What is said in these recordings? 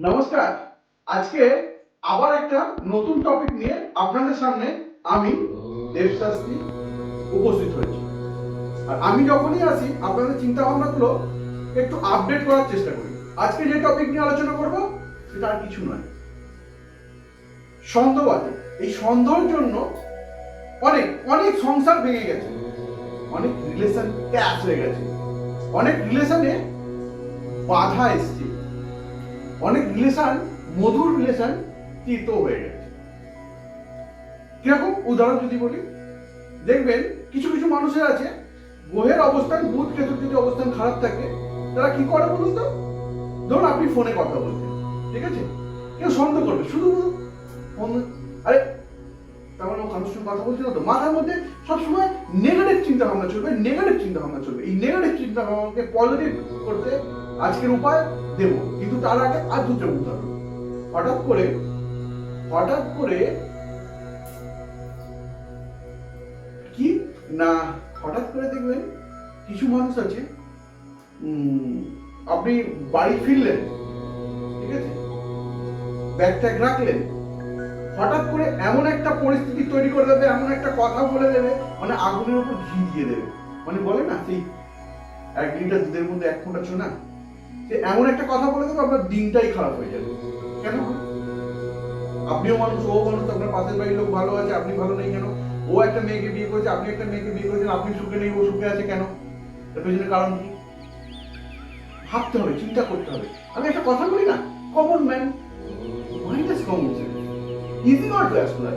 নমস্কার। আজকে আবার একটা নতুন টপিক নিয়ে আপনাদের সামনে আমি দেবশাস্ত্রী উপস্থিত হয়েছি। আর আমি যখনই আসি, আপনাদের চিন্তা ভাবনাগুলো একটু আপডেট করার চেষ্টা করি। আজকে যে টপিক নিয়ে আলোচনা করব, সেটা আর কিছু নয়। সন্দেহবাদী এই সন্দেহের জন্য অনেক অনেক সংসার ভেঙে গেছে। অনেক রিলেশন ক্যাশ হয়ে গেছে। অনেক রিলেশনে বাধা এসছে। অনেক রিলেশন, মধুর রিলেশন তিত হয়ে গেছে। কীরকম? উদাহরণ যদি বলি, দেখবেন কিছু কিছু মানুষের আছে গ্রহের অবস্থান, বুধ কেতুর যদি অবস্থান খারাপ থাকে, তারা কি করে বলুন তো? ধরুন আপনি ফোনে কথা বলছেন, ঠিক আছে? কেউ সন্দেহ করবে, শুধু ফোন, আরে, তার মানে কথা বলছে না তো? মাথার মধ্যে সবসময় নেগেটিভ চিন্তা ভাবনা চলবে নেগেটিভ চিন্তা ভাবনা চলবে। এই নেগেটিভ চিন্তা ভাবনাকে পজিটিভ করতে আজকের উপায় দেব, কিন্তু তার আগে আর দুটো উদাহরণ হঠাৎ করে হঠাৎ করে কি? না, হঠাৎ করে দেখবেন কিছু মানুষ আছে আপনি বাড়ি ফিরলেন, ঠিক আছে? ব্যাগ ট্যাগ রাখলেন, হঠাৎ করে এমন একটা পরিস্থিতি তৈরি করে দেবে, এমন একটা কথা বলে দেবে মানে আগুনের উপর ঘি দিয়ে দেবে। মানে বলে না, সেই এক লিটার দুধের মধ্যে এক ফোঁটা না সে এমন একটা কথা বলে দেবে, আপনার দিনটাই খারাপ হয়ে যাবে। কেন? আপনিও মানুষ, ও মানুষ, আপনার পাশের বাড়ির লোক ভালো আছে, আপনি ভালো নেই কেন? ও একটা মেয়েকে বিয়ে করেছে, আপনি একটা মেয়েকে বিয়ে করেছেন, আপনি সুখে নেই, ও সুখে আছে কেন? এর পেছনে কারণ কি? ভাবতে হবে, চিন্তা করতে হবে। আমি একটা কথা বলি না common man minus common sense is not a supply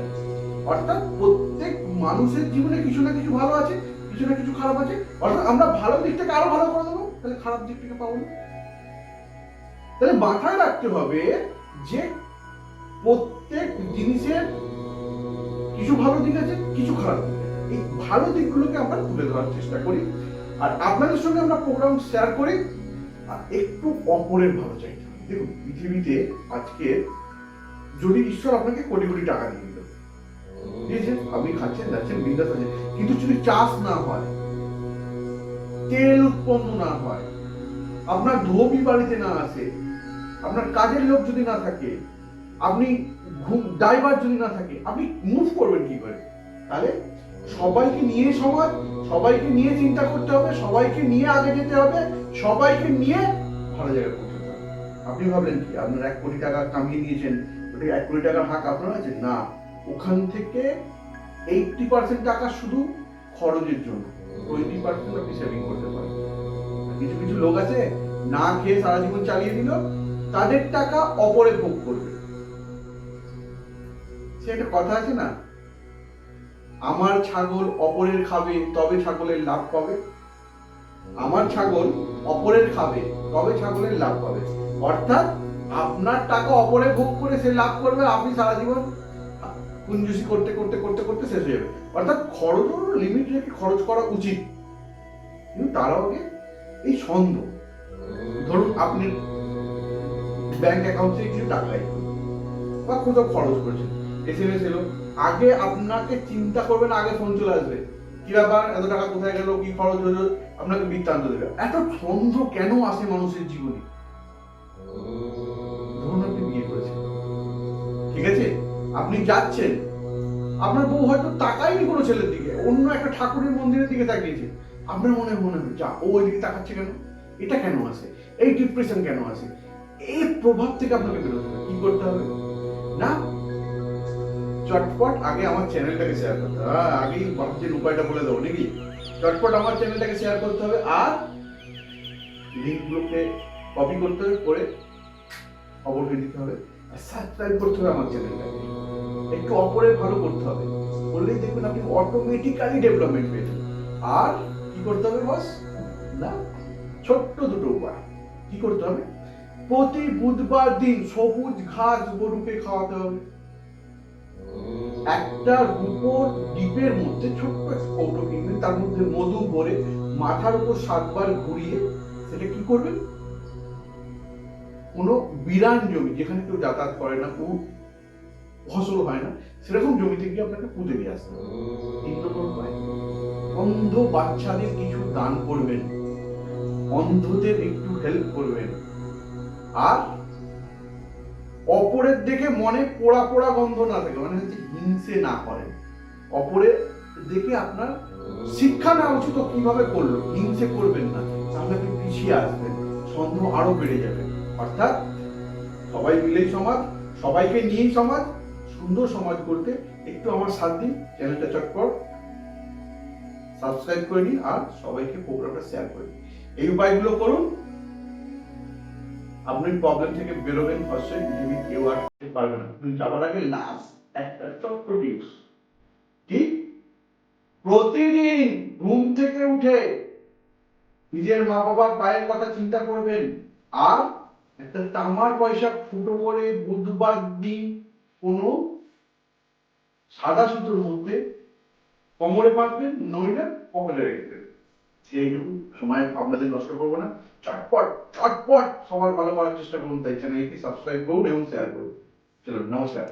অর্থাৎ প্রত্যেক মানুষের জীবনে কিছু না কিছু ভালো আছে, কিছু না কিছু খারাপ আছে। অর্থাৎ আমরা ভালো দিকটাকে আরও ভালো করে দেবো, তাহলে খারাপ দিকটাকে পাবো না। তাহলে মাথায় রাখতে হবে যে প্রত্যেক জিনিসের কিছু ভালো দিক আছে, কিছু খারাপ এই ভালো দিকগুলোকে আমরা তুলে ধরার চেষ্টা করি। আর আপনাদের সঙ্গে আমরা প্রোগ্রাম শেয়ার করি, আর একটু অপরের ভালো চাইতে দেখুন, পৃথিবীতে আজকে যদি ঈশ্বর আপনাকে কোটি কোটি টাকা দিয়ে দিল দিয়েছেন আপনি খাচ্ছেন, যাচ্ছেন, বিন্দাস আছেন। কিন্তু যদি চাষ না হয়, তেল উৎপন্ন না হয়, আপনার ধোবি বাড়িতে না আসে আপনার কাজের লোক যদি না থাকে, আপনি ড্রাইভার যদি না থাকে, আপনি মুভ করবেন কি করে? তাহলে সবাইকে নিয়ে সমাজ, সবাইকে নিয়ে চিন্তা করতে হবে, সবাইকে নিয়ে আগে যেতে হবে, সবাইকে নিয়ে ভালো জায়গায় পৌঁছাতে হবে। আপনি ভাবলেন কি, আপনার এক কোটি টাকা কামিয়ে নিয়েছেন ওটা এক কোটি টাকার হাক আপনার আছে? না, ওখান থেকে এইটটি পার্সেন্ট টাকা শুধু খরচের জন্য। টোয়েন্টি পার্সেন্ট আপনি সেভিং করতে পারেন। কিছু কিছু লোক আছে, না খেয়ে সারা জীবন চালিয়ে দিল তাদের টাকা অপরে ভোগ করবে। সে একটা কথা আছে না? আমার ছাগল অপরের খাবে, তবে ছাগলের লাভ পাবে। আমার ছাগল অপরের খাবে, তবে ছাগলের লাভ পাবে। অর্থাৎ আপনার টাকা অপরে ভোগ করে সে লাভ করবে, আপনি সারা জীবন কুঞ্জুসি করতে করতে করতে করতে শেষ হয়ে যাবে। অর্থাৎ খরচও লিমিট রেখে খরচ করা উচিত। কিন্তু তার আগে এই সন্দেহ ধরুন আপনি ব্যাংক অ্যাকাউন্ট কিছু টাকা এলো বা কোথাও খরচ করেছেন এস এম এস এলো আগে আপনাকে চিন্তা করবেন, আগে ফোন চলে আসবে। কি ব্যাপার? এত টাকা কোথায় গেল? কি খরচ হলো? আপনাকে বৃত্তান্ত দেবে। এত সন্দেহ কেন আসে মানুষের জীবনে? ধরুন আপনি বিয়ে করেছেন। ঠিক আছে? আপনি যাচ্ছেন। আপনার বউ হয়তো তাকায়নি কোনো ছেলের দিকে। অন্য একটা ঠাকুরের মন্দিরের দিকে তাকিয়েছে। আপনার মনে মনে হয়, যা, ও ওইদিকে তাকাচ্ছে কেন? এটা কেন আসে? এই ডিপ্রেশন কেন আসে? এই প্রভাব থেকে আপনাকে বেরোতে হবে। কি করতে হবে? না? চটপট আগে আমার চ্যানেলটাকে শেয়ার করতে হবে। হ্যাঁ, আগেই ভাবছেন উপায়টা বলে দেবো নাকি? চটপট আমার চ্যানেলটাকে শেয়ার করতে হবে আর লিঙ্কগুলোকে কপি করতে হবে করে অপরকে দিতে হবে। আর সাবস্ক্রাইব করতে হবে আমার চ্যানেলটাকে। একটু অপরের ভালো করতে হবে। করলেই দেখবেন আপনি অটোমেটিক্যালি ডেভেলপমেন্ট পেয়ে আর কি করতে হবে বস না? ছোট্ট দুটো উপায়। কি করতে হবে? প্রতি বুধবার দিন সবুজ ঘাস গরুকে খাওয়াতে হবে। একটা রূপোর ডিপের মধ্যে ছোট্ট কৌটো কিনবেন, তার মধ্যে মধু ভরে মাথার উপর সাতবার ঘুরিয়ে সেটা কি করবেন? কোনো বিরান জমি যেখানে কেউ যাতায়াত করে না কেউ ফসল হয় না, সেরকম জমিতে গিয়ে আপনাকে পুঁতে নিয়ে আসতে তিন উপায়, অন্ধ বাচ্চাদের কিছু দান করবেন। অন্ধদের একটু হেল্প করবেন। আর অপরের দেখে মনে পোড়া পোড়া গন্ধ না থাকে মানে হচ্ছে হিংসে না করে। অপরের দেখে আপনার শিক্ষা নেওয়া উচিত কীভাবে করল, হিংসে করবেন না। তাহলে আপনি পিছিয়ে আসবেন, সন্দেহ আরও বেড়ে যাবে। অর্থাৎ সবাই মিলেই সমাজ, সবাইকে নিয়েই সমাজ, সুন্দর সমাজ করতে একটু আমার সাথ দিন, চ্যানেলটা চটপট সাবস্ক্রাইব করে নিন আর সবাইকে প্রোগ্রামটা শেয়ার করে এই উপায়গুলো করুন আপনি প্রবলেম থেকে বেরোবেন, অবশ্যই পৃথিবী কেউ আর পারবে না। যাবার আগে লাস্ট একটা ছোট্ট টিপস কি? প্রতিদিন ঘুম থেকে উঠে নিজের মা বাবার পায়ের কথা চিন্তা করবেন। আর একটা তামার পয়সা ফুটো করে বুধবার দিন কোনো সাদা সুতোর মধ্যে কোমরে বাঁধবেন নইলে পকেটে রেখে দেবেন। সেইটুকু সময় আপনাদের নষ্ট করব না। চটপট চটপট সবার ভালো করার চেষ্টা করুন তাই চ্যানেলটি সাবস্ক্রাইব করুন এবং শেয়ার করুন। চলো নমস্কার।